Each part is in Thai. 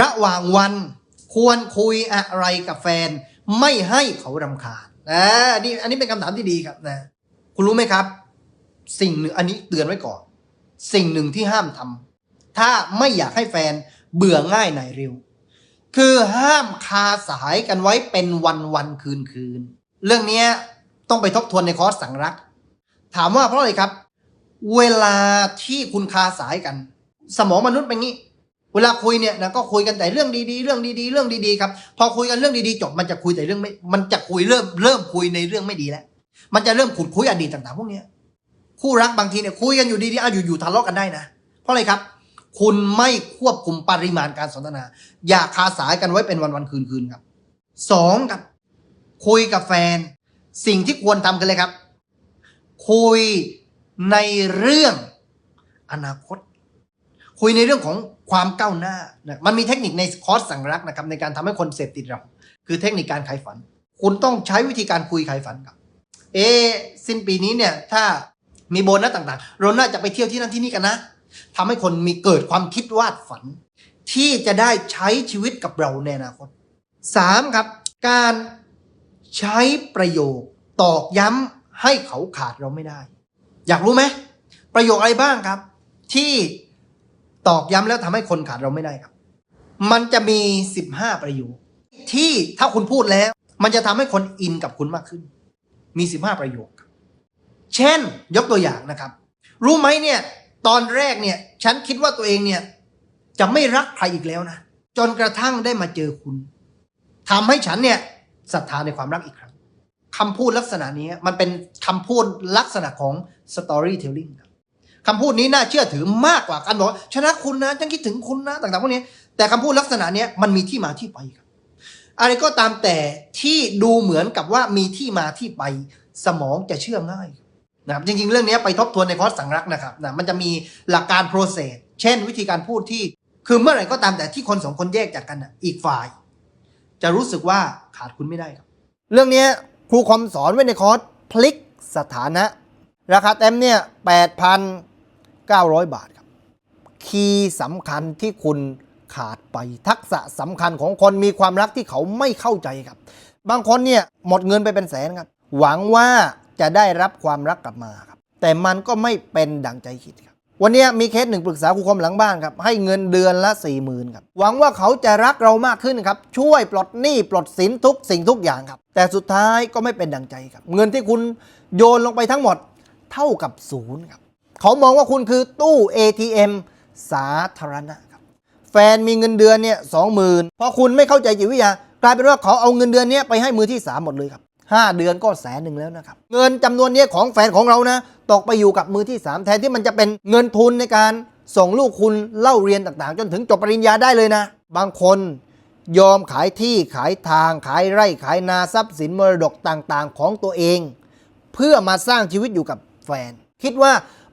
ระหว่างวันควรคุยอะไรกับแฟน ไม่ให้เขารำคาญนะนี่อันนี้เป็นคำถามที่ดีครับนะ คุณรู้ไหมครับ สิ่งหนึ่งอันนี้เตือนไว้ก่อน สิ่งหนึ่งที่ห้ามทำถ้าไม่อยากให้แฟนเบื่อง่ายในายเร็ว คือห้ามคาสายกันไว้เป็นวันวันคืนคืน เรื่องนี้ต้องไปทบทวนในคอร์สสั่งรัก ถามว่าเพราะอะไรครับ เวลาที่คุณคาสายกัน สมองมนุษย์เป็นงี้ เวลาคุยเนี่ยนะก็คุยกันแต่เรื่องดีๆ เรื่องดีๆ เรื่องดีๆครับ พอคุยกันเรื่องดีๆจบมันจะคุยแต่เรื่องไม่มันจะคุยเริ่มเริ่มคุยในเรื่องไม่ดีแล้ว มันจะเริ่มขุดคุยอดีตต่างๆ พวกเนี้ยคู่รักบางทีเนี่ยคุยกันอยู่ดีๆอะอยู่ๆทะเลาะกันได้นะ เพราะอะไรครับ คุณไม่ควบคุมปริมาณการสนทนา อย่าคาสายกันไว้เป็นวันๆคืนๆครับสองครับ คุยกับแฟน สิ่งที่ควรทำกันเลยครับ คุยในเรื่องอนาคต คุยในเรื่องของ ความก้าวหน้านะมันมีเทคนิคในคอร์สสั่งรักนะครับในการทำให้คนเสพติดเรา คือเทคนิคการขายฝัน คุณต้องใช้วิธีการคุยขายฝันครับ เอสิ้นปีนี้เนี่ยถ้ามีโบนัสต่างๆ เราน่าจะไปเที่ยวที่นั่นที่นี่กันนะทำให้คนมีเกิดความคิดวาดฝัน ที่จะได้ใช้ชีวิตกับเราในอนาคตสามครับ การใช้ประโยคตอกย้ำให้เขาขาดเราไม่ได้ อยากรู้ไหม ประโยคอะไรบ้างครับ ที่ ตอกย้ำแล้วทำให้คนขาดเราไม่ได้ครับ มันจะมี 15 ประโยคที่ถ้าคุณพูดแล้ว มันจะทำให้คนอินกับคุณมากขึ้น มี 15 ประโยคครับเช่น ยกตัวอย่างนะครับ รู้ไหมเนี่ยตอนแรกเนี่ย ฉันคิดว่าตัวเองเนี่ยจะไม่รักใครอีกแล้วนะ จนกระทั่งได้มาเจอคุณทำให้ฉันเนี่ยศรัทธาในความรักอีกครั้งคำพูดลักษณะนี้มันเป็นคำพูดลักษณะของ storytelling ครับ คำพูดนี้น่าเชื่อถือมากกว่าการบอกชนะคุณนะฉันคิดถึงคุณนะต่างๆพวกนี้ แต่คำพูดลักษณะนี้มันมีที่มาที่ไปครับอะไรก็ตามแต่ที่ดูเหมือนกับว่ามีที่มาที่ไปสมองจะเชื่อง่ายนะครับจริงๆ เรื่องนี้ไปทบทวนในคอร์สสั่งรักนะครับนะมันจะมีหลักการ process เช่น วิธีการพูดที่ คือเมื่อไหร่ก็ตามแต่ที่คนสองคนแยกจากกันนะอีกฝ่าย จะรู้สึกว่าขาดคุณไม่ได้ครับ เรื่องนี้ครูคอมสอนไว้ในคอร์สพลิกสถานะ ราคาเต็มเนี่ย 900 บาทครับ คีย์สำคัญที่คุณขาดไปทักษะสำคัญของคนมีความรักที่เขาไม่เข้าใจครับ บางคนเนี่ยหมดเงินไปเป็นแสนครับ หวังว่าจะได้รับความรักกลับมาครับ แต่มันก็ไม่เป็นดังใจคิดครับ วันนี้มีเคสหนึ่งปรึกษาครูคมหลังบ้านครับ ให้เงินเดือนละ4ี่หมื่นครับ หวังว่าเขาจะรักเรามากขึ้นครับ ช่วยปลดหนี้ปลดสินทุกสิ่งทุกอย่างครับ แต่สุดท้ายก็ไม่เป็นดังใจครับ เงินที่คุณโยนลงไปทั้งหมดเท่ากับศูนย์ครับ เขามองว่าคุณคือตู้ ATM สาธารณะครับ แฟนมีเงินเดือนเนี่ยสองหมื่นพอคุณไม่เข้าใจจิตวิทยากลายเป็นว่าเขาเอาเงินเดือนเนี้ยไปให้มือที่สามหมดเลยครับห้าเดือนก็แสนหนึ่งแล้วนะครับ เงินจำนวนเนี้ยของแฟนของเรานะ ตกไปอยู่กับมือที่สามแทนที่มันจะเป็นเงินทุนในการส่งลูกคุณเล่าเรียนต่างๆ จนถึงจบปริญญาได้เลยนะ บางคนยอมขายที่ขายทาง ขายไร่ขายนาทรัพย์สินมรดกต่างๆ ของตัวเอง เพื่อมาสร้างชีวิตอยู่กับแฟน คิดว่า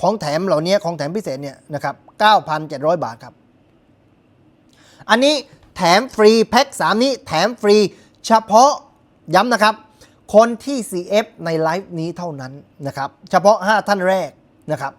ของแถมเหล่านี้ของแถมพิเศษเนี่ยนะครับ 9,700 บาทครับ อันนี้แถมฟรีแพ็ค3 นี้แถมฟรีเฉพาะย้ำนะครับ คนที่ CF ในไลฟ์นี้เท่านั้นนะครับ เฉพาะ 5 ท่านแรกนะครับ